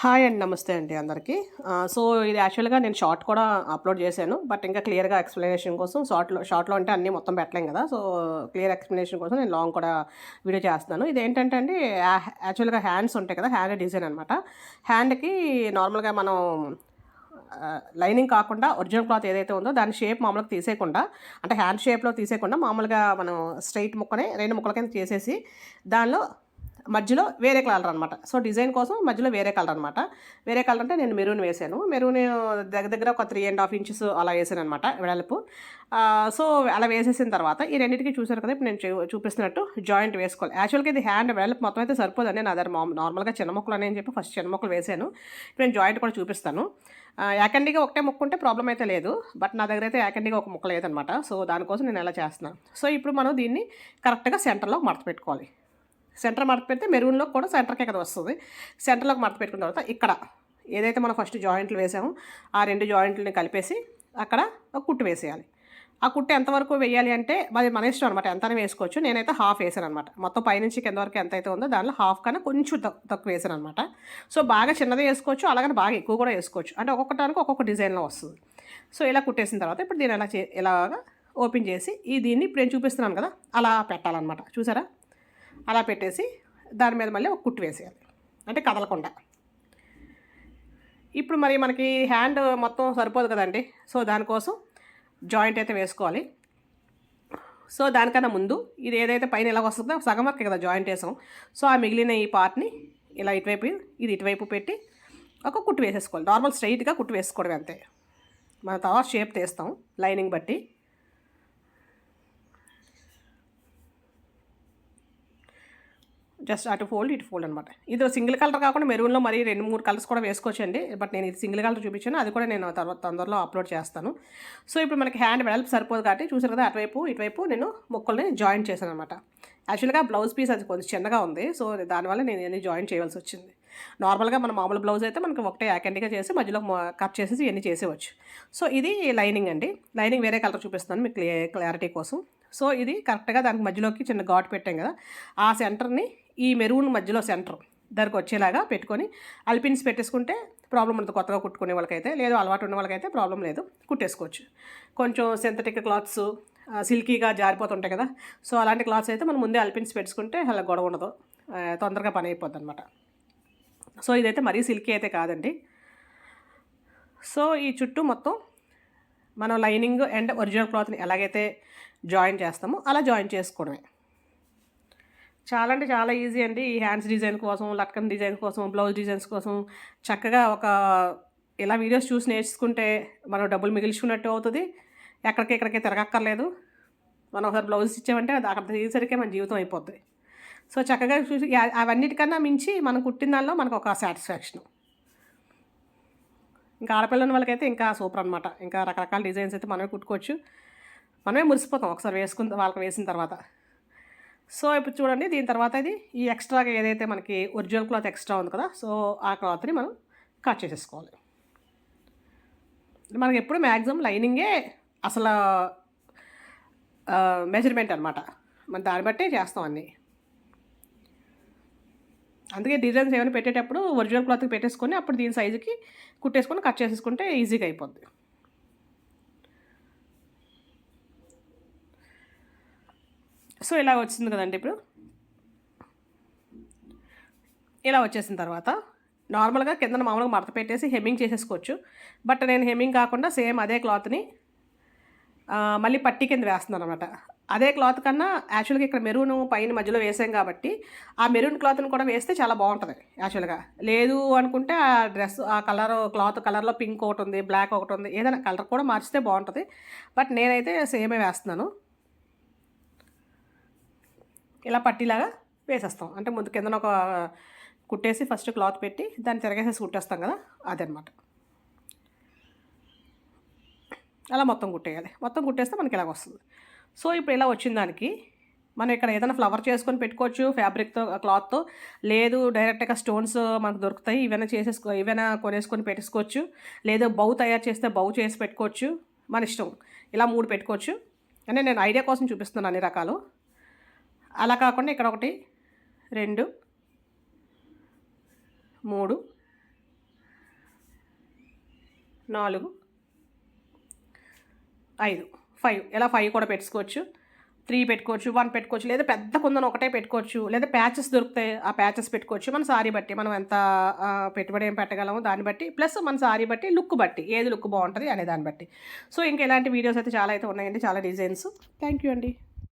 Hi అండి నమస్తే అండి అందరికీ. సో ఇది యాక్చువల్గా నేను షార్ట్ కూడా అప్లోడ్ చేశాను బట్ ఇంకా క్లియర్గా ఎక్స్ప్లెనేషన్ కోసం షార్ట్లో షార్ట్లో అంటే అన్నీ మొత్తం పెట్టలేం కదా. సో క్లియర్ ఎక్స్ప్లెనేషన్ కోసం నేను లాంగ్ కూడా వీడియో చేస్తున్నాను. ఇది ఏంటంటే అండి యాక్చువల్గా హ్యాండ్స్ ఉంటాయి కదా హ్యాండ్ డిజైన్ అనమాట హ్యాండ్కి నార్మల్గా మనం లైనింగ్ కాకుండా ఒరిజినల్ క్లాత్ ఏదైతే ఉందో దాని షేప్ మామూలుగా తీసేయకుండా అంటే హ్యాండ్ షేప్లో తీసేయకుండా మామూలుగా మనం స్ట్రైట్ ముక్కనే రెండు ముక్కల కింద చేసేసి దానిలో మధ్యలో వేరే కలర్ అనమాట సో డిజైన్ కోసం మధ్యలో వేరే కలర్ అనమాట వేరే కలర్ అంటే నేను మెరూన్ వేసాను మెరూన్ దగ్గర దగ్గర ఒక త్రీ అండ్ హాఫ్ ఇంచెస్ అలా వేసాను అనమాట వెడల్పు. సో అలా వేసేసిన తర్వాత ఈ రెండింటికి చూసారు కదా ఇప్పుడు నేను చూ- చూపిస్తున్నట్టు జాయింట్ వేసుకోవాలి. యాక్చువల్గా ఇది హ్యాండ్ వెడల్పు మొత్తం అయితే సరిపోదండి. నా దగ్గర మా- నార్మల్గా చిన్న మొక్కలు అని చెప్పి ఫస్ట్ చిన్న మొక్కలు వేసాను ఇప్పుడు నేను జాయింట్ కూడా చూపిస్తాను. యాకండిగా ఒకటే ముక్కుంటే ప్రాబ్లం అయితే లేదు. బట్ నా దగ్గర అయితే యాకండిగా ఒక ముక్క లేదనమాట సో దానికోసం నేను ఎలా చేస్తున్నాను సో ఇప్పుడు మనం దీన్ని కరెక్ట్గా సెంటర్లో మడత పెట్టుకోవాలి. సెంటర్ మడత పెడితే మెరూన్లో కూడా సెంటర్కే కదా వస్తుంది. సెంటర్లోకి మడత పెట్టుకున్న తర్వాత ఇక్కడ ఏదైతే మనం ఫస్ట్ జాయింట్లు వేసామో ఆ రెండు జాయింట్లని కలిపేసి అక్కడ ఒక కుట్టు వేసేయాలి. ఆ కుట్టు ఎంతవరకు వేయాలి అంటే మరి మన ఇష్టం అనమాట ఎంతనే వేసుకోవచ్చు. నేనైతే హాఫ్ వేసాను అనమాట మొత్తం పైనుంచి కింద వరకు ఎంత అయితే ఉందో దానిలో హాఫ్ కన్నా కొంచెం తక్కువ వేసాను అనమాట సో బాగా చిన్నది వేసుకోవచ్చు. అలాగని బాగా ఎక్కువ కూడా వేసుకోవచ్చు. అంటే ఒక్కొక్కటానికి ఒక్కొక్క డిజైన్లో వస్తుంది. సో ఇలా కుట్టేసిన తర్వాత ఇప్పుడు దీన్ని ఎలా చే ఇలాగా ఓపెన్ చేసి ఈ దీన్ని ఇప్పుడు నేను చూపిస్తున్నాను కదా అలా పెట్టాలన్నమాట. చూసారా? అలా పెట్టేసి దాని మీద మళ్ళీ ఒక కుట్టు వేసేయాలి. అంటే కదలకుండా. ఇప్పుడు మరి మనకి హ్యాండ్ మొత్తం సరిపోదు కదండి. సో దానికోసం జాయింట్ అయితే వేసుకోవాలి. సో దానికన్నా ముందు ఇది ఏదైతే పైన ఎలా వస్తుందో సగం వరకే కదా జాయింట్ వేసాం సో ఆ మిగిలిన ఈ పార్ట్ని ఇలా ఇటువైపు ఇది ఇటువైపు పెట్టి ఒక కుట్టు వేసేసుకోవాలి. నార్మల్ స్ట్రైట్గా కుట్టు వేసుకోవడం అంతే. మన తర్వాత షేప్ తీస్తాం లైనింగ్ బట్టి. జస్ట్ అటు ఫోల్డ్ ఇటు ఫోల్డ్ అనమాట ఇది సింగిల్ కలర్ కాకుండా మెరూన్లో మరి రెండు మూడు కలర్స్ కూడా వేసుకోవచ్చండి. బట్ నేను ఇది సింగిల్ కలర్ చూపించాను. అది కూడా నేను తర్వాత తొందరలో అప్లోడ్ చేస్తాను. సో ఇప్పుడు మనకి హ్యాండ్ వెడల్పు సరిపోదు కాబట్టి చూసారు కదా అటువైపు ఇటువైపు నేను ముక్కల్ని జాయింట్ చేశాను అనమాట యాక్చువల్గా బ్లౌజ్ పీస్ అది కొంచెం చిన్నగా ఉంది. సో దానివల్ల నేను ఇవన్నీ జాయిన్ చేయవలసి వచ్చింది. నార్మల్గా మన మామూలు బ్లౌజ్ అయితే మనకి ఒకటే యాకెండిగా చేసి మధ్యలో కట్ చేసేసి ఇవన్నీ చేసేవచ్చు. సో ఇది లైనింగ్ అండి. లైనింగ్ వేరే కలర్ చూపిస్తాను మీకు క్లారిటీ కోసం. సో ఇది కరెక్ట్గా దానికి మధ్యలోకి చిన్న ఘాట్ పెట్టాం కదా. ఆ సెంటర్ని ఈ మెరూన్ మధ్యలో సెంటర్ దానికి వచ్చేలాగా పెట్టుకొని అల్పిన్స్ పెట్టేసుకుంటే ప్రాబ్లం ఉండదు. కొత్తగా కుట్టుకునే వాళ్ళకైతే లేదు అలవాటు ఉన్న వాళ్ళకైతే ప్రాబ్లం లేదు. కుట్టేసుకోవచ్చు. కొంచెం సింథటిక్ క్లాత్స్ సిల్కీగా జారిపోతుంటాయి కదా. సో అలాంటి క్లాత్స్ అయితే మనం ముందే అల్పిన్స్ పెట్టుకుంటే అలా గొడవ ఉండదు. తొందరగా పని అయిపోద్ది అనమాట సో ఇదైతే మరీ సిల్కీ అయితే కాదండి. సో ఈ చుట్టూ మొత్తం మనం లైనింగ్ అండ్ ఒరిజినల్ క్లాత్ని ఎలాగైతే జాయిన్ చేస్తామో అలా జాయిన్ చేసుకోవడమే. చాలా అంటే చాలా ఈజీ అండి. ఈ హ్యాండ్స్ డిజైన్ కోసం లట్కన్ డిజైన్ కోసం బ్లౌజ్ డిజైన్స్ కోసం చక్కగా ఒక ఇలా వీడియోస్ చూసి నేర్చుకుంటే మనం డబ్బులు మిగిల్చుకున్నట్టు అవుతుంది. ఎక్కడికి ఎక్కడికి తిరగక్కర్లేదు. మనం ఒకసారి బ్లౌజ్ ఇచ్చామంటే అది అక్కడ తీసేసరికి మన జీవితం అయిపోతుంది సో చక్కగా చూసి అవన్నిటికన్నా మించి మనం కుట్టిన దానిలో మనకు ఒక సాటిస్ఫాక్షన్ ఇంకా ఆడపిల్లని వాళ్ళకైతే ఇంకా సూపర్ అనమాట ఇంకా రకరకాల డిజైన్స్ అయితే మనమే కుట్టుకోవచ్చు. మనమే మురిసిపోతాం. ఒకసారి వేసుకున్న వాళ్ళకి వేసిన తర్వాత. సో ఇప్పుడు చూడండి దీని తర్వాత ఇది ఈ ఎక్స్ట్రాగా ఏదైతే మనకి ఒరిజినల్ క్లాత్ ఎక్స్ట్రా ఉంది కదా సో ఆ క్లాత్ని మనం కట్ చేసేసుకోవాలి. మనకి ఎప్పుడు మ్యాక్సిమం లైనింగే అసలు మెజర్మెంట్ అనమాట మనం దాన్ని బట్టే చేస్తాం అన్నీ. అందుకే డిజైన్స్ ఏమైనా పెట్టేటప్పుడు ఒరిజినల్ క్లాత్కి పెట్టేసుకొని అప్పుడు దీని సైజుకి కుట్టేసుకొని కట్ చేసేసుకుంటే ఈజీగా అయిపోద్ది. సో ఇలా వచ్చింది కదండి ఇప్పుడు. ఇలా వచ్చేసిన తర్వాత నార్మల్గా కింద మామూలుగా మడత పెట్టేసి హెమ్మింగ్ చేసేసుకోవచ్చు. బట్ నేను హెమ్మింగ్ కాకుండా సేమ్ అదే క్లాత్ని మళ్ళీ పట్టి కింద వేస్తున్నాను అనమాట అదే క్లాత్ కన్నా యాక్చువల్గా ఇక్కడ మెరూన్ పైన మధ్యలో వేసాం కాబట్టి ఆ మెరూన్ క్లాత్ని కూడా వేస్తే చాలా బాగుంటుంది యాక్చువల్గా. లేదు అనుకుంటే ఆ డ్రెస్ ఆ కలర్ క్లాత్ కలర్లో పింక్ ఒకటి ఉంది బ్లాక్ ఒకటి ఉంది ఏదైనా కలర్ కూడా మార్చితే బాగుంటుంది. బట్ నేనైతే సేమే వేస్తున్నాను. ఇలా పట్టిలాగా వేసేస్తాం. అంటే ముందు కిందన ఒక కుట్టేసి ఫస్ట్ క్లాత్ పెట్టి దాన్ని తిరగేసేసి కుట్టేస్తాం కదా అదనమాట అలా మొత్తం కుట్టేయాలి. మొత్తం కుట్టేస్తే మనకి ఇలాగ వస్తుంది. సో ఇప్పుడు ఇలా వచ్చిన దానికి మనం ఇక్కడ ఏదైనా ఫ్లవర్ చేసుకొని పెట్టుకోవచ్చు ఫ్యాబ్రిక్తో క్లాత్తో లేదు డైరెక్ట్గా స్టోన్స్ మనకు దొరుకుతాయి ఇవైనా చేసేసుకో ఇవైనా కొనేసుకొని పెట్టేసుకోవచ్చు. లేదు బౌ తయారు చేస్తే బౌ చేసి పెట్టుకోవచ్చు. మన ఇష్టం. ఇలా మూడు పెట్టుకోవచ్చు. అంటే నేను ఐడియా కోసం చూపిస్తున్నాను అన్ని రకాలు. అలా కాకుండా ఇక్కడ ఒకటి రెండు మూడు నాలుగు ఐదు. ఫైవ్ ఇలా ఫైవ్ కూడా పెట్టుకోవచ్చు. త్రీ పెట్టుకోవచ్చు వన్ పెట్టుకోవచ్చు లేదా పెద్ద కుందన ఒకటే పెట్టుకోవచ్చు లేదా ప్యాచెస్ దొరుకుతాయి ఆ ప్యాచెస్ పెట్టుకోవచ్చు. మన సారీ బట్టి మనం ఎంత పెట్టుబడి ఏం పెట్టగలము దాన్ని బట్టి ప్లస్ మన సారీ బట్టి లుక్ బట్టి ఏది లుక్ బాగుంటుంది అనే దాన్ని బట్టి. సో ఇంకా ఇలాంటి వీడియోస్ అయితే చాలా అయితే ఉన్నాయండి చాలా డిజైన్స్ థ్యాంక్ యూ అండి.